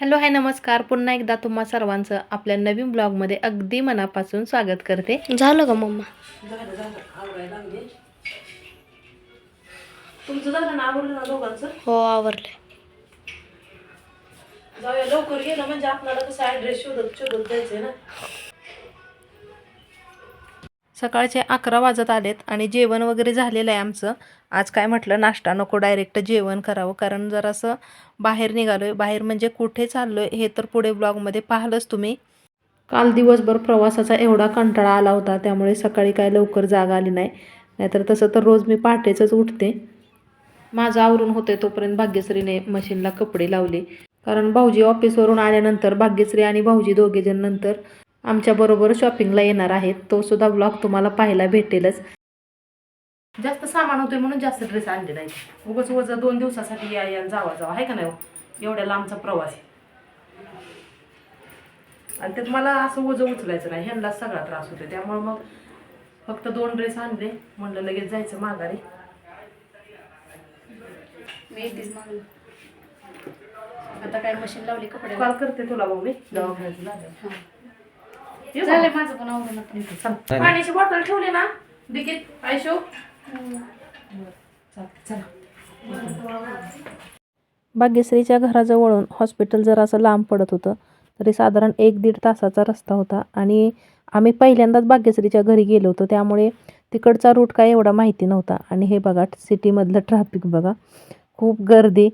Hello hi नमस्कार. पुन्हा एकदा तुम्हा सर्वांचं आपल्या नवीन ब्लॉगमध्ये अगदी मनापासून स्वागत करते. झालं का मम्मा? तुमचं झालं ना आवडलं ना दोघांचं? हो आवरले. जाऊया लवकर गेलं म्हणजे आपल्याला कसं ॲड्रेस शोधत शोधत जायचंय ना. सकाळचे अकरा वाजत आलेत आणि जेवण वगैरे झालेलं आहे आमचं. आज काय म्हटलं नाश्ता नको डायरेक्ट जेवण करावं. कारण जरासं बाहेर निघालो आहे बाहेर म्हणजे कुठे चाललो आहे हे तर पुढे ब्लॉगमध्ये पाहिलंच तुम्ही. काल दिवसभर प्रवासाचा एवढा कंटाळा आला होता. त्यामुळे सकाळी काय लवकर जाग आली नाही. नाहीतर तसं तर रोज मी पहाटेचंच उठते. माझं आवरून होते तोपर्यंत भाग्यश्रीने मशीनला कपडे लावले. कारण भाऊजी ऑफिसवरून आल्यानंतर भाग्यश्री आणि भाऊजी दोघेजण नंतर आमच्याबरोबर शॉपिंगला येणार आहेत. तो सुद्धा ब्लॉग तुम्हाला पाहायला भेटेलच. जास्त सामान होते म्हणून जास्त ड्रेस आणले नाही उगाच उगाच दोन दिवसासाठी या या जावा जावा. आहे का नाही हो? एवढ्या लांबचा प्रवास आहे. आणि त्यात मला असं ओझं उचलायचं नाही. ह्यांना सगळा त्रास होतो त्यामुळे मग फक्त दोन ड्रेस आणले. म्हणलं लगेच जायचं माघारी. मी आता काय मशीन लावली कपडे कॉल करते तुला भाऊ मी दवाखान्यात झाले. माझं पण चल. पाण्याची बॉटल ठेवली ना डिकीत आयशो. भाग्यश्रीच्या घराजवळून हॉस्पिटल जर असं लांब पडत होतं तरी साधारण एक दीड तासाचा रस्ता होता आणि आम्ही पहिल्यांदाच भाग्यश्रीच्या घरी गेलो होतो त्यामुळे तिकडचा रूट काय एवढा माहिती नव्हता. आणि हे बघा सिटीमधलं ट्रॅफिक बघा. खूप गर्दी.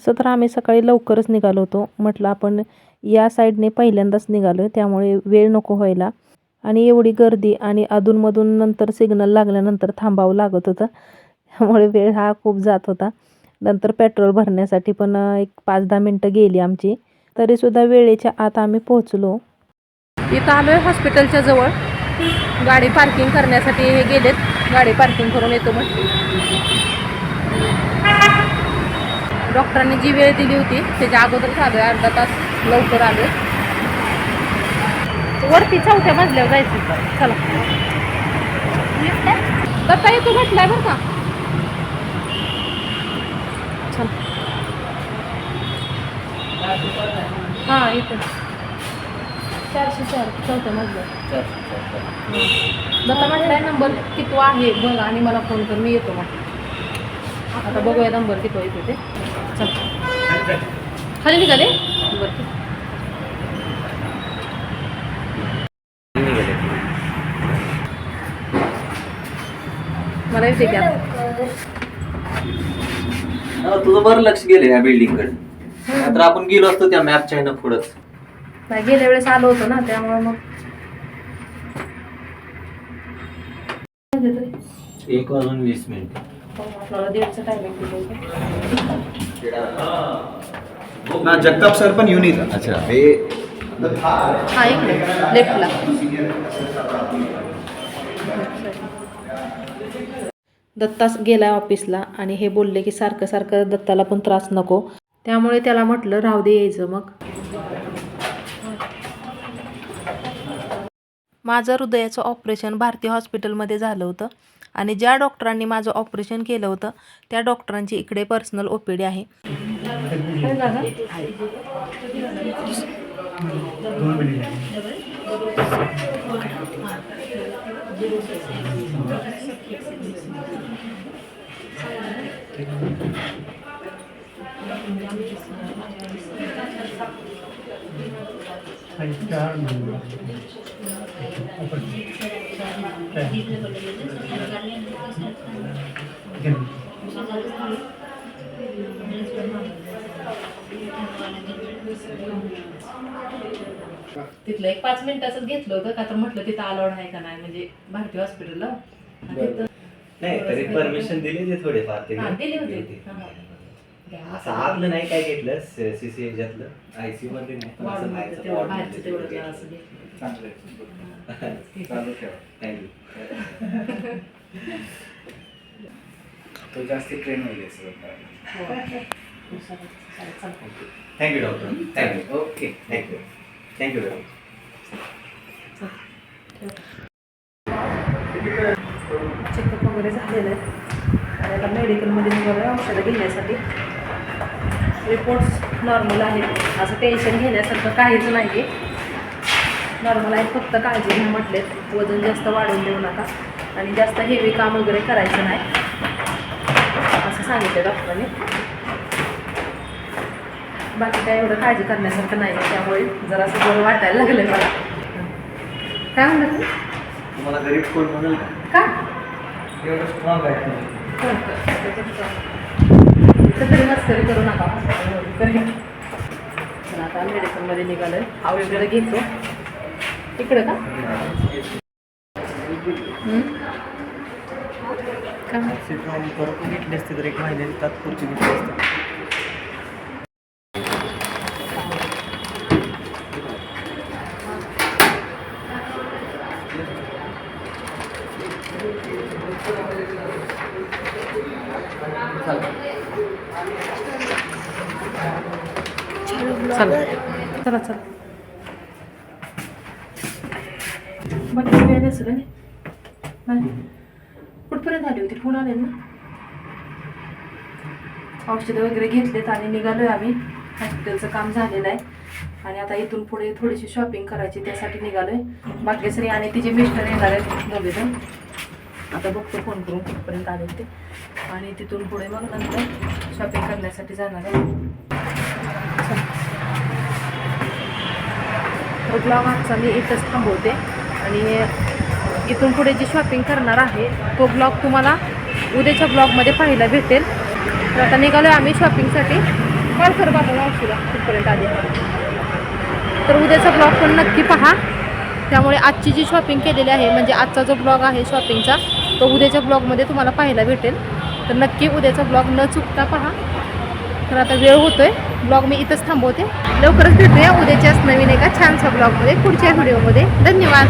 तसं तर आम्ही सकाळी लवकरच निघालो होतो. म्हटलं आपण या साईडने पहिल्यांदाच निघालो आहे त्यामुळे वेळ नको व्हायला. आणि एवढी गर्दी आणि अधूनमधून नंतर सिग्नल लागल्यानंतर थांबावं लागत होतं. त्यामुळे वेळ हा खूप जात होता. नंतर पेट्रोल भरण्यासाठी पण एक पाच दहा मिनटं गेली आमची. तरीसुद्धा वेळेच्या आत आम्ही पोहोचलो. इथं आलो आहे हॉस्पिटलच्या जवळ. गाडी पार्किंग करण्यासाठी हे गेलेत. गाडी पार्किंग करून येतो म्हटली. डॉक्टरांनी जी वेळ दिली होती त्याच्या अगोदर आहे अर्धा तास लवकर आलो वरती चौथ्या मजल्यावर जायचं चला. दत्ता येतो म्हटलाय बरं का? चल. हां इथं. चारशे चार चौथ्या मजल्यावर. दत्ता म्हटलाय नंबर किती आहे बघ आणि मला फोन कर मी येतो मग. आता बघूया नंबर किती येतो ते चल. खाली निघाले बरं मला येते तुझं बरं लक्ष गेलं या बिल्डिंगकडे. तर आपण गेलो असतो त्या मॅपच्या ह्यानं पुढंच नाही गेल्या वेळेस आलो होतो ना त्यामुळे मग एक वाजून वीस मिनिट. आपल्याला दीडचं टायमिंग दिलं होतं. ना जगताप सर पण येऊन येतात. अच्छा. हे हा इकडे लेफ्टला दत्ताच गेला ऑफिसला आणि हे बोलले की सारखं सारखं दत्ताला पण त्रास नको. त्यामुळे त्याला म्हटलं राहू दे यायचं मग. माझं हृदयाचं ऑपरेशन भारतीय हॉस्पिटलमध्ये झालं होतं. आणि ज्या डॉक्टरांनी माझं ऑपरेशन केलं होतं त्या डॉक्टरांची इकडे पर्सनल ओ पी डी आहे तिथलं एक पाच मिनिटाचंच घेतलं होतं का तर म्हटलं तिथं अलाउड आहे का नाही म्हणजे भारतीय हॉस्पिटलला नाही तरी परमिशन दिली ते थोडेफार ते दिली होती. होते. असं आतलं नाही काय घेतलं सीसी ह्याच्यातलं आयसीयू मध्ये नाही पण चांगलं आहे. चालू ठेव थँक्यू तो जास्त ट्रेन होईल sir thank you doctor thank you okay thank you thank you doctor checkup वगैरे झालेलं आहे आता मेडिकलमध्ये निघालो औषधं घेण्यासाठी रिपोर्ट्स नॉर्मल आहेत असं टेन्शन घेण्यासारखं काहीच नाही आहे नॉर्मल आहे फक्त काळजी घ्या म्हटलेत. वजन जास्त वाढवून देऊ नका. आणि जास्त हेवी काम वगैरे करायचं नाही. असं सांगितलं डॉक्टरांनी. बाकी काय एवढं काळजी करण्यासारखं नाही आहे त्यामुळे जरासं बरं वाटायला लागलं मला. काय म्हणलं तू? तुम्हाला गरीब कोण म्हणाल का? एवढं स्ट्रॉंग आहे तरी मस्करी करू नका. आता मेडिकलमध्ये निघालोय. औषधं घेतो. इकडे का? हम्म? घेतली असते तर एक महिन्याची तात्पुरती घेतली असते चला चला चला. बाकी वेळ नसेल नाही कुठपर्यंत आली होती? फोन आले ना. औषधं वगैरे घेतलेत आणि निघालो आहे आम्ही. हॉस्पिटलचं काम झालेलं आहे. आणि आता इथून पुढे थोडीशी शॉपिंग करायची त्यासाठी निघालो निघालोय. भाग्यश्री आणि तिचे मिस्टर येणार आहेत दोघेजण आता बघतो फोन करून कुठपर्यंत आले ते. आणि तिथून पुढे मग नंतर शॉपिंग करण्यासाठी जाणार आहे. तर ब्लॉग आजचा मी इथंच थांबवते. आणि इथून पुढे जी शॉपिंग करणार आहे तो ब्लॉग तुम्हाला उद्याच्या ब्लॉगमध्ये पाहायला भेटेल. तर आता निघालो आम्ही शॉपिंगसाठी कॉल कर बाबा मावशीला तिथपर्यंत आधी तर उद्याचा ब्लॉग पण नक्की पहा. त्यामुळे आजची जी शॉपिंग केलेली आहे म्हणजे आजचा जो ब्लॉग आहे शॉपिंगचा तो उद्याच्या ब्लॉगमध्ये तुम्हाला पाहायला भेटेल. तर नक्की उद्याचा ब्लॉग न चुकता पहा. तर आता वेळ होतोय. ब्लॉग मी इथंच थांबवते. लवकरच भेटूया उद्याच्याच नवीन एका छानसा ब्लॉगमध्ये पुढच्या व्हिडिओमध्ये धन्यवाद.